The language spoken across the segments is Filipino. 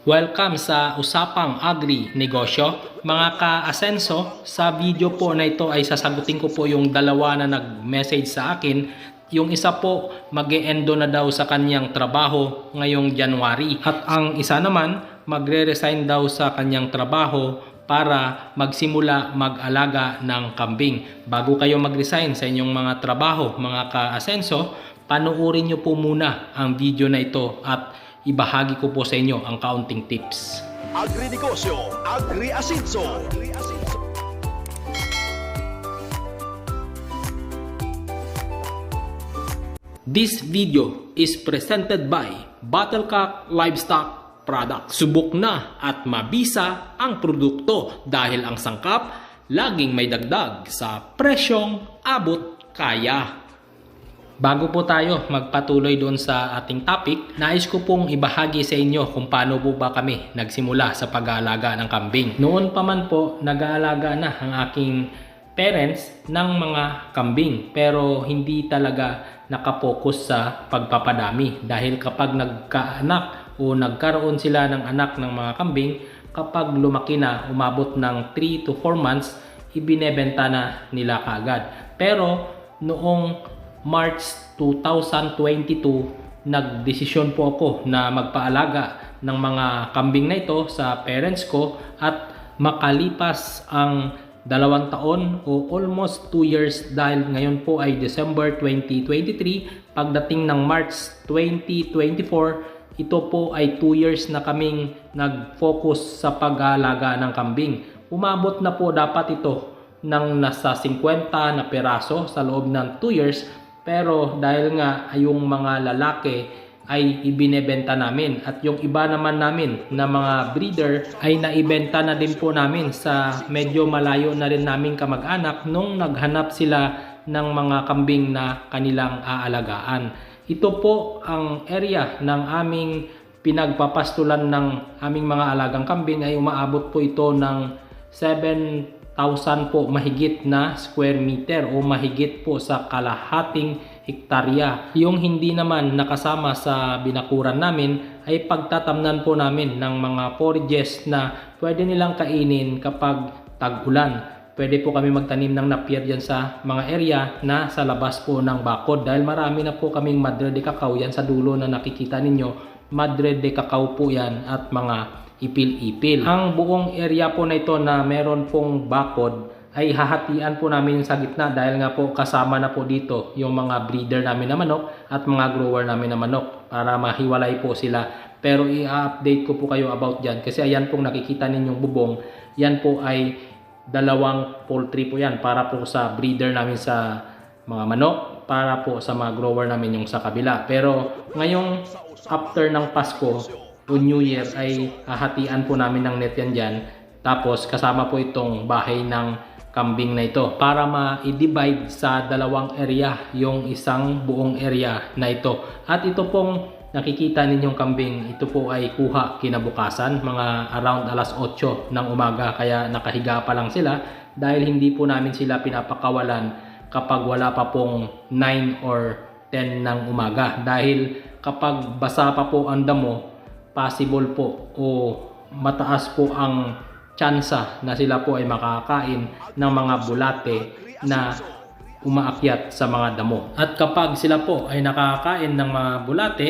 Welcome sa Usapang Agri Negosyo. Mga ka-asenso, sa video po na ito ay sasagutin ko po yung dalawa na nag-message sa akin. Yung isa po, mag endo na daw sa kanyang trabaho ngayong January. At ang isa naman, magre-resign daw sa kanyang trabaho para magsimula mag-alaga ng kambing. Bago kayo mag-resign sa inyong mga trabaho, mga ka-asenso, panuorin nyo po muna ang video na ito at ibahagi ko po sa inyo ang kaunting tips. Agri-negosyo, Agri-asinso. This video is presented by Battlecock Livestock Product. Subok na at mabisa ang produkto dahil ang sangkap laging may dagdag sa presyong abot kaya. Bago po tayo magpatuloy doon sa ating topic, nais ko pong ibahagi sa inyo kung paano po ba kami nagsimula sa pag-aalaga ng kambing. Noon pa man po, nag-aalaga na ang aking parents ng mga kambing pero hindi talaga nakapokus sa pagpapadami dahil kapag nagkaanak o nagkaroon sila ng anak ng mga kambing kapag lumaki na umabot ng 3 to 4 months ibinebenta na nila kaagad pero noong March 2022 nagdesisyon po ako na magpaalaga ng mga kambing na ito sa parents ko at makalipas ang dalawang taon o almost 2 years dahil ngayon po ay December 2023 pagdating ng March 2024 ito po ay 2 years na kaming nag-focus sa pag-aalaga ng kambing. Umabot na po dapat ito ng nasa 50 na peraso sa loob ng 2 years pero dahil nga yung mga lalaki ay ibinebenta namin at yung iba naman namin na mga breeder ay naibenta na din po namin sa medyo malayo na rin naming kamag-anak nung naghanap sila ng mga kambing na kanilang aalagaan. Ito po ang area ng aming pinagpapastulan ng aming mga alagang kambing ay umaabot po ito ng 7,000 po mahigit na square meter o mahigit po sa kalahating hektarya. Yung hindi naman nakasama sa binakuran namin ay pagtatamnan po namin ng mga forages na pwede nilang kainin kapag tag-ulan. Pwede po kami magtanim ng napier dyan sa mga area na sa labas po ng bakod dahil marami na po kaming madre de cacao yan sa dulo na nakikita ninyo. Madre de cacao po yan at mga ipil-ipil. Ang buong area po na ito na meron pong bakod ay hahatian po namin sa gitna dahil nga po kasama na po dito yung mga breeder namin na manok at mga grower namin na manok para mahiwalay po sila. Pero i-update ko po kayo about dyan kasi ayan pong nakikita ninyong bubong, yan po ay dalawang poultry po yan para po sa breeder namin sa mga manok para po sa mga grower namin yung sa kabila. Pero ngayong after ng Pasko o New Year ay hahatian po namin ng net yan dyan. Tapos kasama po itong bahay ng kambing na ito para ma-divide sa dalawang area yung isang buong area na ito. At ito pong nakikita ninyong kambing, ito po ay kuha kinabukasan, mga around alas 8 ng umaga kaya nakahiga pa lang sila dahil hindi po namin sila pinapakawalan kapag wala pa pong 9 or 10 ng umaga dahil kapag basa pa po ang damo possible po o mataas po ang tsansa na sila po ay makakain ng mga bulate na umaakyat sa mga damo. At kapag sila po ay nakakain ng mga bulate,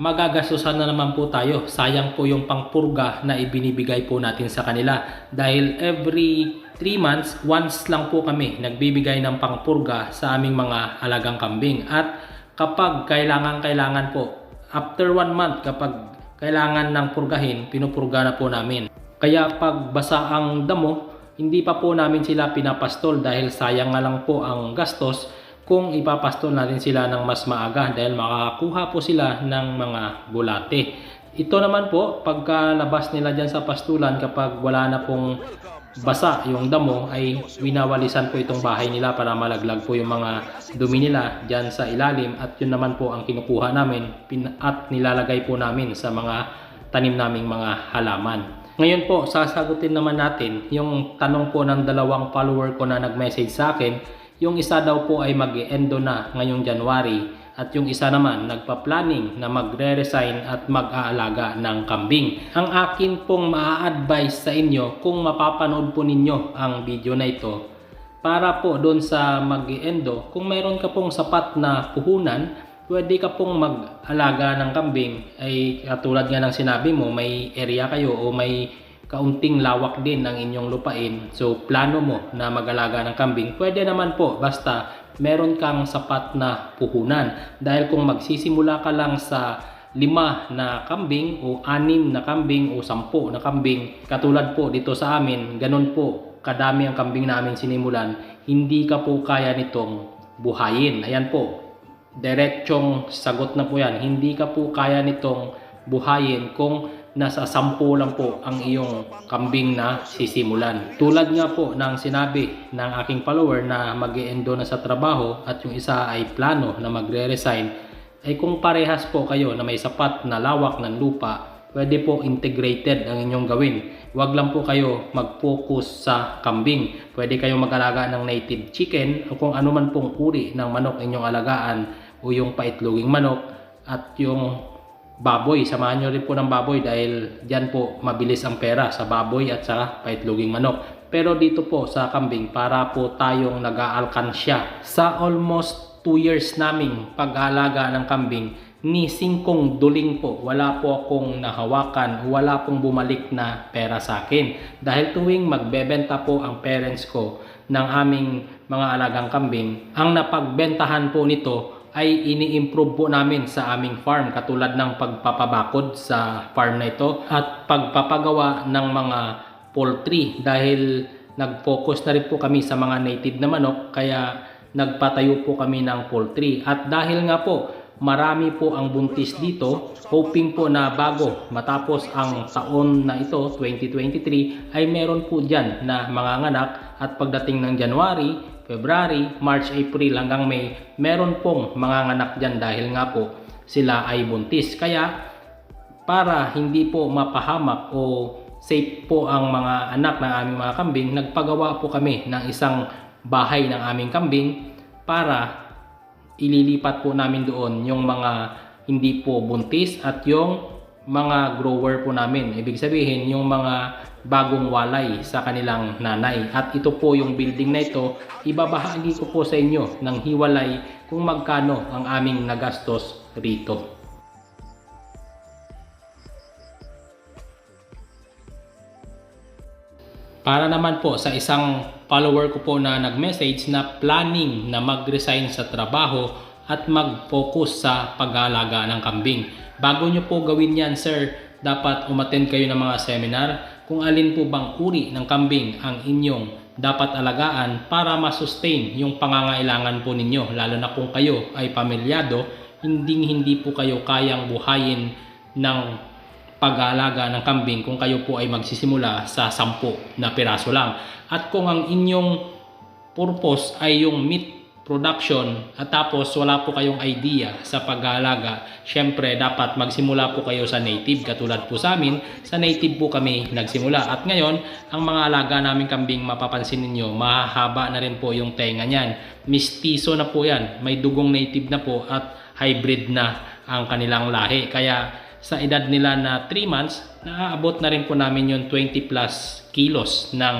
magagastusan na naman po tayo. Sayang po yung pangpurga na ibinibigay po natin sa kanila. Dahil every 3 months, once lang po kami nagbibigay ng pangpurga sa aming mga alagang kambing. At kapag kailangan-kailangan po, after 1 month, kapag kailangan ng purgahin, pinupurga na po namin. Kaya pag basa ang damo, hindi pa po namin sila pinapastol dahil sayang nga lang po ang gastos kung ipapastol natin sila ng mas maaga dahil makakakuha po sila ng mga bulate. Ito naman po, pagkalabas nila dyan sa pastulan kapag wala na pong basa yung damo ay winawalisan po itong bahay nila para malaglag po yung mga dumi nila dyan sa ilalim at yun naman po ang kinukuha namin at nilalagay po namin sa mga tanim naming mga halaman. Ngayon po, sasagutin naman natin yung tanong po ng dalawang follower ko na nag-message sa akin. Yung isa daw po ay mag endo na ngayong January at yung isa naman nagpa-planning na magre-resign at mag-aalaga ng kambing. Ang akin pong maa-advise sa inyo kung mapapanood po ninyo ang video na ito para po doon sa mag endo kung mayroon ka pong sapat na puhunan, pwede ka pong mag-alaga ng kambing ay katulad nga ng sinabi mo, may area kayo o may kaunting lawak din ng inyong lupain. So plano mo na mag-alaga ng kambing, pwede naman po basta meron kang sapat na puhunan. Dahil kung magsisimula ka lang sa lima na kambing o anim na kambing o sampu na kambing, katulad po dito sa amin, ganun po kadami ang kambing namin sinimulan, hindi ka po kaya nitong buhayin. Ayan po, diretsong sagot na po yan. Hindi ka po kaya nitong buhayin kung nasa sampu lang po ang iyong kambing na sisimulan. Tulad nga po ng sinabi ng aking follower na mag endo na sa trabaho at yung isa ay plano na magre-resign, ay kung parehas po kayo na may sapat na lawak ng lupa, pwede po integrated ang inyong gawin. Huwag lang po kayo mag-focus sa kambing. Pwede kayo mag-alaga ng native chicken o kung ano man pong uri ng manok inyong alagaan o yung paitloging manok at yung baboy. Samahan nyo rin po ng baboy dahil dyan po mabilis ang pera sa baboy at sa paitloging manok. Pero dito po sa kambing para po tayong nag-aalkansya. Sa almost 2 years naming pag-aalaga ng kambing, ni singkong duling po, wala po akong nahawakan, wala pong bumalik na pera sa akin. Dahil tuwing magbebenta po ang parents ko ng aming mga alagang kambing, ang napagbentahan po nito ay ini-improve po namin sa aming farm katulad ng pagpapabakod sa farm na ito at pagpapagawa ng mga poultry. Dahil nag-focus na rin po kami sa mga native na manok kaya nagpatayo po kami ng poultry. At dahil nga po marami po ang buntis dito hoping po na bago matapos ang taon na ito 2023 ay meron po dyan na mga nganak. At pagdating ng January February, March, April hanggang May, meron pong mga nganak dyan dahil nga po sila ay buntis. Kaya para hindi po mapahamak o safe po ang mga anak ng aming mga kambing, nagpagawa po kami ng isang bahay ng aming kambing para ililipat po namin doon yung mga hindi po buntis at yung mga grower po namin. Ibig sabihin, yung mga bagong walay sa kanilang nanay. At ito po yung building na ito, ibabahagi ko po sa inyo ng hiwalay kung magkano ang aming nagastos rito. Para naman po sa isang follower ko po na nag-message na planning na mag-resign sa trabaho at mag-focus sa pag-aalaga ng kambing. Bago nyo po gawin yan sir, dapat umattend kayo ng mga seminar kung alin po bang uri ng kambing ang inyong dapat alagaan para masustain yung pangangailangan po ninyo lalo na kung kayo ay pamilyado hindi hindi po kayo kayang buhayin ng pag-aalaga ng kambing kung kayo po ay magsisimula sa 10 na piraso lang. At kung ang inyong purpose ay yung meat production at tapos wala po kayong idea sa pag-aalaga, syempre dapat magsimula po kayo sa native katulad po sa amin, sa native po kami nagsimula. At ngayon, ang mga alaga namin kambing mapapansin ninyo, mahaba na rin po yung tenga niyan. Mistiso na po yan, may dugong native na po at hybrid na ang kanilang lahi. Kaya sa edad nila na 3 months, naaabot na rin po namin yung 20 plus kilos ng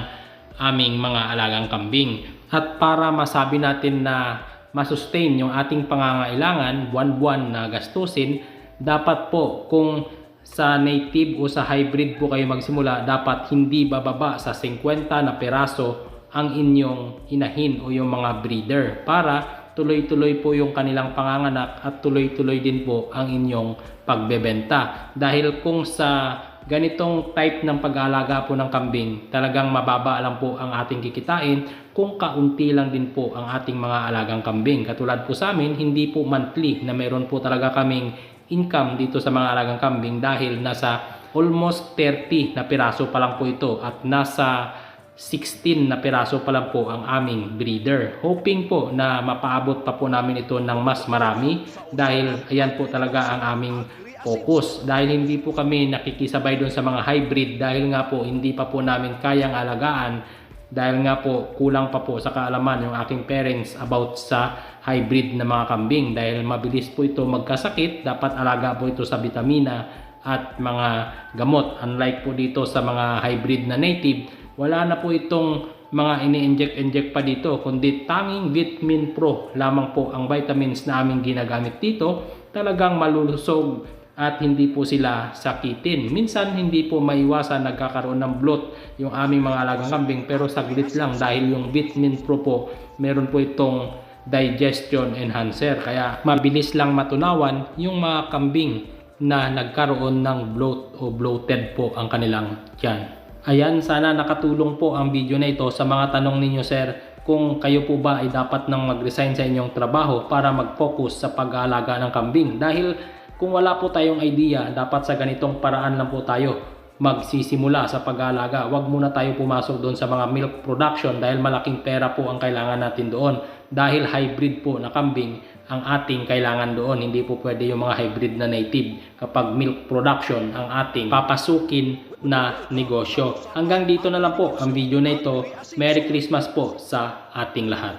aming mga alagang kambing. At para masabi natin na masustain yung ating pangangailangan, buwan-buwan na gastusin, dapat po kung sa native o sa hybrid po kayo magsimula, dapat hindi bababa sa 50 na peraso ang inyong inahin o yung mga breeder para tuloy-tuloy po yung kanilang panganganak at tuloy-tuloy din po ang inyong pagbebenta. Dahil kung sa ganitong type ng pag-aalaga po ng kambing, talagang mababa lang po ang ating kikitain kung kaunti lang din po ang ating mga alagang kambing. Katulad po sa amin, hindi po monthly na meron po talaga kaming income dito sa mga alagang kambing dahil nasa almost 30 na piraso pa lang po ito at nasa 16 na piraso pa lang po ang aming breeder. Hoping po na mapaabot pa po namin ito ng mas marami dahil ayan po talaga ang aming focus. Dahil hindi po kami nakikisabay doon sa mga hybrid dahil nga po hindi pa po namin kayang alagaan dahil nga po kulang pa po sa kaalaman yung aking parents about sa hybrid na mga kambing dahil mabilis po ito magkasakit dapat alaga po ito sa vitamina at mga gamot unlike po dito sa mga hybrid na native wala na po itong mga ini-inject-inject pa dito kundi tanging Vitamin Pro lamang po ang vitamins na aming ginagamit dito talagang malulusog at hindi po sila sakitin. Minsan hindi po maiwasan nagkakaroon ng bloat yung aming mga alagang kambing pero saglit lang dahil yung Vitamin Pro po meron po itong digestion enhancer kaya mabilis lang matunawan yung mga kambing na nagkaroon ng bloat o bloated po ang kanilang tiyan. Ayan, sana nakatulong po ang video na ito sa mga tanong ninyo sir kung kayo po ba ay dapat nang mag-resign sa inyong trabaho para mag-focus sa pag-aalaga ng kambing dahil kung wala po tayong idea, dapat sa ganitong paraan lang po tayo magsisimula sa pag-aalaga. Huwag muna tayo pumasok doon sa mga milk production dahil malaking pera po ang kailangan natin doon. Dahil hybrid po na kambing ang ating kailangan doon. Hindi po pwede yung mga hybrid na native kapag milk production ang ating papasukin na negosyo. Hanggang dito na lang po ang video na ito. Merry Christmas po sa ating lahat.